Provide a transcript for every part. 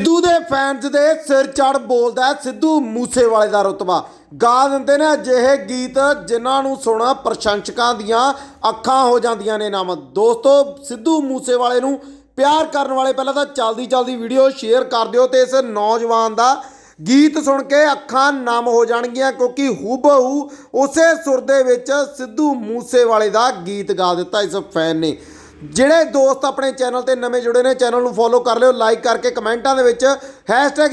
ਸਿੱਧੂ ਦੇ ਫੈਨਸ ਦੇ ਸਿਰ ਚੜ ਬੋਲਦਾ ਸਿੱਧੂ ਮੂਸੇਵਾਲੇ ਦਾ ਰੁਤਬਾ। ਗਾ ਦਿੰਦੇ ਨੇ ਅਜਿਹੇ ਗੀਤ ਜਿਨ੍ਹਾਂ ਨੂੰ ਸੁਣਾ ਪ੍ਰਸ਼ੰਸਕਾਂ ਦੀਆਂ ਅੱਖਾਂ ਹੋ ਜਾਂਦੀਆਂ ਨੇ ਨਮ। ਦੋਸਤੋ, ਸਿੱਧੂ ਮੂਸੇਵਾਲੇ ਨੂੰ ਪਿਆਰ ਕਰਨ ਵਾਲੇ ਪਹਿਲਾਂ ਤਾਂ ਚਲਦੀ ਚਲਦੀ ਵੀਡੀਓ ਸ਼ੇਅਰ ਕਰ ਦਿਓ ਤੇ ਇਸ ਨੌਜਵਾਨ ਦਾ ਗੀਤ ਸੁਣ ਕੇ ਅੱਖਾਂ ਨਮ ਹੋ ਜਾਣਗੀਆਂ ਕਿਉਂਕਿ ਹੂਬਹੂ ਉਸੇ ਸੁਰ ਦੇ ਵਿੱਚ ਸਿੱਧੂ ਮੂਸੇਵਾਲੇ ਦਾ ਗੀਤ ਗਾ ਦਿੱਤਾ ਇਸ ਫੈਨ ਨੇ। ਜਿਹੜੇ ਦੋਸਤ ਆਪਣੇ ਚੈਨਲ ਤੇ ਨਵੇਂ ਜੁੜੇ ਨੇ ਚੈਨਲ ਨੂੰ ਫੋਲੋ ਕਰ ਲਿਓ ਲਾਈਕ ਕਰਕੇ ਕਮੈਂਟਾਂ ਦੇ ਵਿੱਚ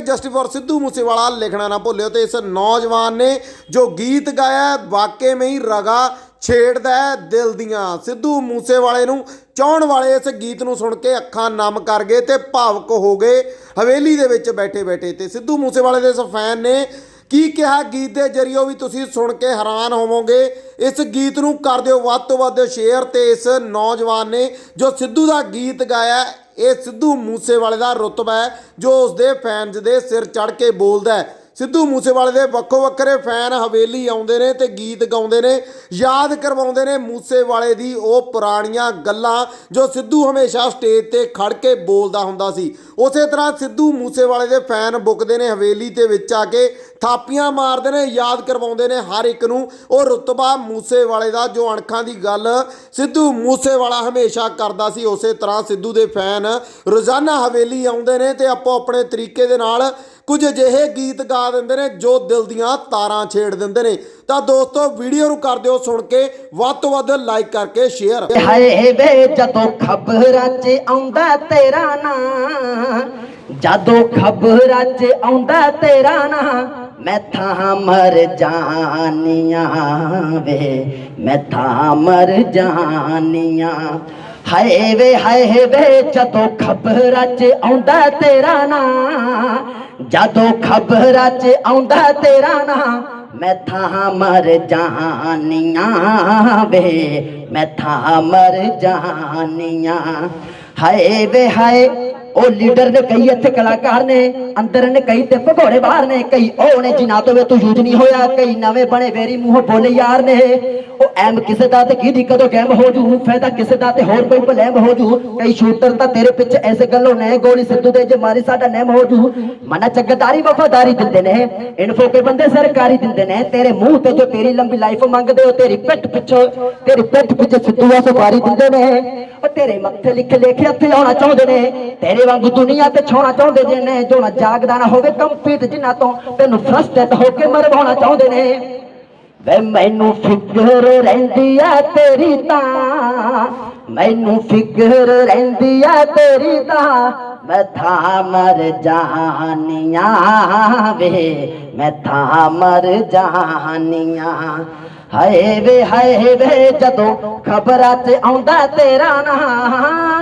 #ਜਸਟਿਸ ਸਿੱਧੂ ਮੂਸੇਵਾਲਾ ਲਿਖਣਾ ਨਾ ਭੁੱਲਿਓ ਤੇ ਇਸ ਨੌਜਵਾਨ ਨੇ ਜੋ ਗੀਤ ਗਾਇਆ ਹੈ, ਵਾਕਈ में ਰਗਾ ਛੇੜਦਾ ਹੈ ਦਿਲ ਦੀਆਂ। ਸਿੱਧੂ ਮੂਸੇਵਾਲੇ ਨੂੰ ਚਾਹਣ ਵਾਲੇ ਇਸ ਗੀਤ ਨੂੰ ਸੁਣ ਕੇ ਅੱਖਾਂ ਨਮ ਕਰ ਗਏ ਤੇ ਭਾਵਕ ਹੋ ਗਏ ਹਵੇਲੀ ਦੇ ਵਿੱਚ ਬੈਠੇ ਬੈਠੇ ਤੇ ਸਿੱਧੂ ਮੂਸੇਵਾਲੇ ਦੇ ਇਸ ਫੈਨ ਨੇ ਕੀ ਕਿਹਾ ਗੀਤ ਦੇ ਜਰੀਏ ਵੀ ਤੁਸੀਂ ਸੁਣ ਕੇ ਹੈਰਾਨ ਹੋਵੋਗੇ? ਇਸ ਗੀਤ ਨੂੰ ਕਰ ਦਿਓ ਵੱਧ ਤੋਂ ਵੱਧ ਸ਼ੇਅਰ ਤੇ ਇਸ ਨੌਜਵਾਨ ਨੇ ਜੋ ਸਿੱਧੂ ਦਾ ਗੀਤ ਗਾਇਆ, ਇਹ ਸਿੱਧੂ ਮੂਸੇਵਾਲੇ ਦਾ ਰੁਤਬਾ ਹੈ, ਜੋ ਉਸਦੇ ਫੈਨਸ ਦੇ ਸਿਰ ਚੜ ਕੇ ਬੋਲਦਾ ਹੈ। ਸਿੱਧੂ ਮੂਸੇਵਾਲੇ ਦੇ ਵੱਖੋ ਵੱਖਰੇ ਫੈਨ ਹਵੇਲੀ ਆਉਂਦੇ ਨੇ ਤੇ ਗੀਤ ਗਾਉਂਦੇ ਨੇ, ਯਾਦ ਕਰਵਾਉਂਦੇ ਨੇ ਮੂਸੇਵਾਲੇ ਦੀ ਉਹ ਪੁਰਾਣੀਆਂ ਗੱਲਾਂ ਜੋ ਸਿੱਧੂ ਹਮੇਸ਼ਾ ਸਟੇਜ ਤੇ ਖੜ ਕੇ ਬੋਲਦਾ ਹੁੰਦਾ ਸੀ। ਉਸੇ ਤਰ੍ਹਾਂ ਸਿੱਧੂ ਮੂਸੇਵਾਲੇ ਦੇ ਫੈਨ ਬੁੱਕਦੇ ਨੇ ਹਵੇਲੀ ਦੇ ਵਿੱਚ ਆ ਕੇ, ਥਾਪੀਆਂ ਮਾਰਦੇ ਨੇ, ਯਾਦ ਕਰਵਾਉਂਦੇ ਨੇ ਹਰ ਇੱਕ ਨੂੰ। ਉਹ ਰੁਤਬਾ ਮੂਸੇਵਾਲੇ ਦਾ ਜੋ ਅਣਖਾਂ ਦੀ ਗੱਲ ਸਿੱਧੂ ਮੂਸੇਵਾਲਾ ਹਮੇਸ਼ਾ ਕਰਦਾ ਸੀ, ਉਸੇ ਤਰ੍ਹਾਂ ਸਿੱਧੂ ਦੇ ਫੈਨ ਰੋਜ਼ਾਨਾ ਹਵੇਲੀ ਆਉਂਦੇ ਨੇ ਤੇ ਆਪੋ ਆਪਣੇ ਤਰੀਕੇ ਦੇ ਨਾਲ ਕੁਝ ਅਜਿਹੇ ਗੀਤ ਗਾ ਦਿੰਦੇ ਨੇ ਜੋ ਦਿਲ ਦੀਆਂ ਤਾਰਾਂ ਛੇੜ ਦਿੰਦੇ ਨੇ। ਤਾਂ ਦੋਸਤੋ, ਵੀਡੀਓ ਨੂੰ ਕਰ ਦਿਓ ਸੁਣ ਕੇ, ਵੱਧ ਤੋਂ ਵੱਧ ਲਾਈਕ ਕਰਕੇ ਸ਼ੇਅਰ ਹਾਏ ਵੇ ਜਦੋਂ ਖਬਰਾਂ 'ਚ ਆਉਂਦਾ ਤੇਰਾ ਨਾਂ, ਜਦੋਂ ਖਬਰਾਂ 'ਚ ਆਉਂਦਾ ਤੇਰਾ ਨਾਂ, ਮੈਂ ਥਾਂ ਮਰ ਜਾਨੀਆਂ ਵੇ, ਮੈਂ ਥਾਂ ਮਰ ਜਾਨੀਆਂ। ਹਾਏ ਵੇ ਹਾਏ ਵੇ, ਜਦੋਂ ਖਬਰਾਂ 'ਚ ਆਉਂਦਾ ਤੇਰਾ ਨਾਂ, ਜਦੋਂ ਖਬਰਾਂ 'ਚ ਆਉਂਦਾ ਤੇਰਾ ਨਾਂ, ਮੈਂ ਥਾਂ ਮਰ ਜਾਨੀਆਂ ਵੇ, ਮੈਂ ਥਾਂ ਮਰ ਜਾਨੀਆਂ। ਹਾਏ ਵੇ, ਹਾਏ ਉਹ ਲੀਡਰ ਨੇ ਕਈ ਇੱਥੇ ਕਲਾਕਾਰ ਨੇ, ਅੰਦਰ ਨੇ ਕਈ ਤੇ ਭਗੋੜੇ ਬਾਹਰ ਨੇ, ਕਈ ਉਹ ਨੇ ਜਿਨ੍ਹਾਂ ਤੋਂ ਤੂੰ ਯੂਜ ਨਹੀਂ ਹੋਇਆ, ਕਈ ਨਵੇਂ ਬਣੇ ਵੇਰੀ ਮੂੰਹ ਬੋਲੇ ਯਾਰ ਨੇ। ਉਹ ਐਮ ਕਿਸੇ ਦਾ ਤੇ ਕਿਹਦੀ ਕਦੋਂ ਗੈਮ ਹੋ ਜੂ, ਫਾਇਦਾ ਕਿਸੇ ਦਾ ਤੇ ਹੋਰ ਕੋਈ ਬਲੈਮ ਹੋ ਜੂ। ਕਈ ਸ਼ੂਟਰ ਤਾਂ ਤੇਰੇ ਪਿੱਛੇ ਐਸੇ ਗੱਲੋਂ ਨੇ, ਗੋਲੀ ਸਿੱਧੂ ਦੇ ਜੇ ਮਾਰੀ ਸਾਡਾ ਨੇਮ ਹੋ ਜੂ। ਮਨਾ ਚੱਗਦਾਰੀ, ਵਫਾਦਾਰੀ ਦਿੰਦੇ ਨੇ। ਇਨਫੋ ਕੇ ਬੰਦੇ ਸਰਕਾਰੀ ਦਿੰਦੇ ਨੇ। ਤੇਰੇ ਮੂੰਹ ਤੇ ਜੋ ਤੇਰੀ ਲੰਬੀ ਲਾਈਫ ਮੰਗਦੇ ਹੋ, ਤੇਰੀ ਪਿੱਠ ਪਿੱਛੇ, ਤੇਰੀ ਪਿੱਠ ਪਿੱਛੇ ਸਿੱਧੂ ਆ, ਸਵਾਰੀ ਦਿੰਦੇ ਨੇ। ਉਹ ਤੇਰੇ ਮੱਥੇ ਲਿਖ ਲਿਖ ਇੱਥੇ ਆਉਣਾ ਚਾਹੁੰਦੇ ਨੇ। ਤੇਰੇ ਵਾਂਗੂ ਦੁਨੀਆ ਤੇ ਛੋਣਾ ਚਾਹੁੰਦੇ ਜੇ ਨੇ, ਜੋ ਨਾ ਜਾਗਦਾ ਨਾ ਹੋਵੇ ਕੰਪੀਟ ਜਿਨ੍ਹਾਂ ਤੋਂ ਤੈਨੂੰ ਫਰਸਟ੍ਰੇਟ ਹੋ ਕੇ ਮਰਵਾਉਣਾ ਚਾਹੁੰਦੇ ਨੇ। ਵੇ ਮੈਨੂੰ ਫਿਕਰ ਰਹਿੰਦੀ ਆ ਤੇਰੀ ਤਾਂ, ਮੈਨੂੰ ਫਿਕਰ ਰਹਿੰਦੀ ਆ ਤੇਰੀ ਤਾਂ। ਮੈਂ ਥਾਂ ਮਰ ਜਾਨੀਆਂ, ਵੇ ਮੈਂ ਥਾਂ ਮਰ ਜਾਨੀਆਂ। ਹਾਏ ਵੇ ਹਾਏ ਵੇ, ਜਦੋਂ ਖਬਰਾਂ 'ਚ ਆਉਂਦਾ ਤੇਰਾ ਨਾਂ